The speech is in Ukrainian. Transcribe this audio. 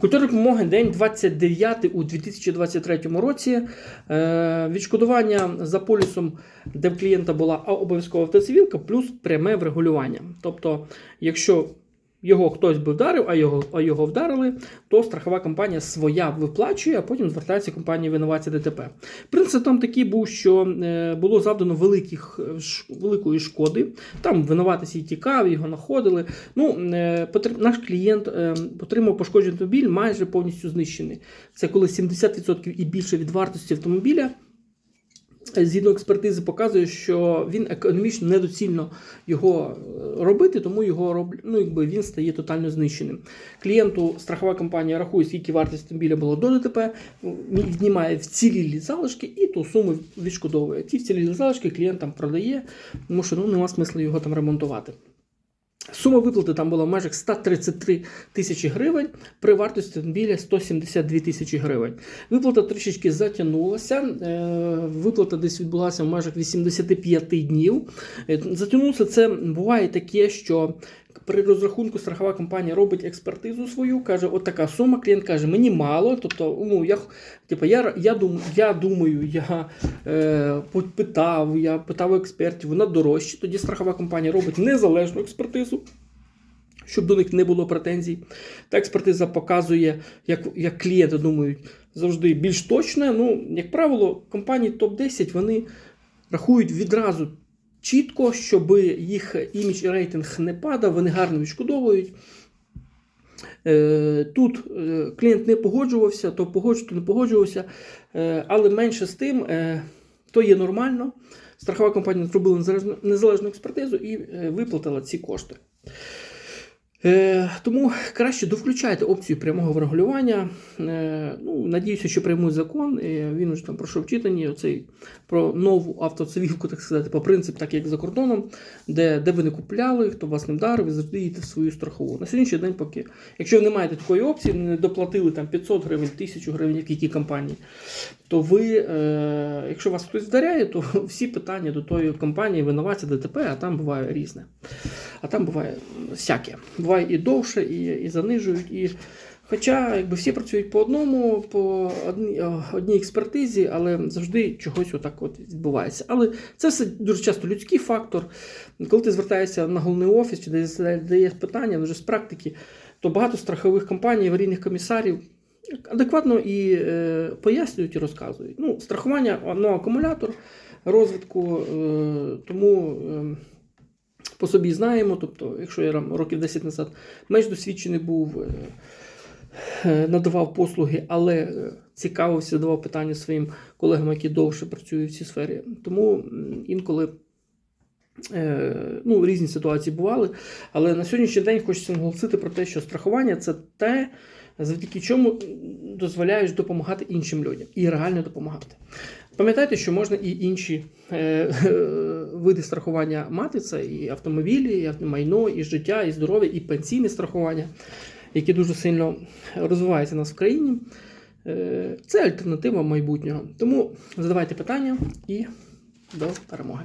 Культура допомоги день 29 у 2023 році. Е, відшкодування за полісом, де в клієнта була обов'язкова автоцивілка, плюс пряме врегулювання. Тобто, якщо його хтось би вдарив, а його, а його вдарили, то страхова компанія своя виплачує, а потім звертається компанія винуватця ДТП. Принцип там такий був, що е, було завдано великих, е, великої шкоди. Там винуватці тікав, його знаходили. Ну, е, потр- наш клієнт отримав пошкоджений автомобіль майже повністю знищений. Це коли 70% і більше від вартості автомобіля. Згідно експертизи, показує, що він економічно недоцільно його е, робити, тому його роб... ну, якби він стає тотально знищеним. Клієнту страхова компанія рахує, скільки вартість автомобіля було до ДТП, віднімає вцілілі залишки і ту суму відшкодовує. Ті вцілілі залишки клієнт там продає, тому що ну, нема смислу його там ремонтувати. Сума виплати там була в межах 133 тисячі гривень при вартості біля 172 тисячі гривень. Виплата трішечки затягнулася. е, Виплата десь відбулася в межах 85 днів. Е, Затягнулося це буває таке, що при розрахунку страхова компанія робить експертизу свою, каже, от така сума. Клієнт каже, мені мало. Тобто, ну я типу, я, я, дум, я думаю, я е, питав, я питав експертів, вона дорожча. Тоді страхова компанія робить незалежну експертизу. Щоб до них не було претензій. Та експертиза показує, як, як клієнти думають, завжди більш точне. Ну, як правило, компанії топ-10 вони рахують відразу чітко, щоб їх імідж і рейтинг не падав, вони гарно відшкодовують. Е, Тут е, клієнт не погоджувався, то погоджу, то не погоджувався. Е, Але менше з тим, то є нормально. Страхова компанія зробила незалежну, експертизу і виплатила ці кошти. Е, тому краще довключайте опцію прямого врегулювання. Е, ну, надіюся, що приймуть закон. Він вже там пройшов читання оцей про нову автоцивілку, так сказати, по принцип, так як за кордоном, де, де ви не купляли, хто вас не вдарив, ви завжди йдете в свою страхову. На сьогоднішній день, поки, якщо ви не маєте такої опції, не доплатили там 500 гривень, 1000 гривень, як які компанії, то ви, е, якщо вас хтось вдаряє, то всі питання до тої компанії винуватця ДТП, а там буває різне. А там буває всяке. Буває і довше, і, і занижують. І... Хоча якби всі працюють по одному, по одній, одній експертизі, але завжди чогось отак от відбувається. Але це все дуже часто людський фактор. Коли ти звертаєшся на головний офіс чи десь даєш питання вже з практики, то багато страхових компаній, аварійних комісарів адекватно і е, пояснюють і розказують. Ну, страхування ну, акумулятор розвитку, е, тому. Е, по собі знаємо, тобто, якщо я років 10 назад менш досвідчений був, е, е, надавав послуги, але е, цікавився, задавав питання своїм колегам, які довше працюють в цій сфері. Тому інколи ну, різні ситуації бували. Але на сьогоднішній день хочеться наголосити про те, що страхування це те, завдяки чому дозволяєш допомагати іншим людям і реально допомагати. Пам'ятайте, що можна і інші е, е, види страхування мати: це і автомобілі, і майно, і життя, і здоров'я, і пенсійне страхування, які дуже сильно розвиваються у нас в країні. Е, Це альтернатива майбутнього. Тому задавайте питання і до перемоги.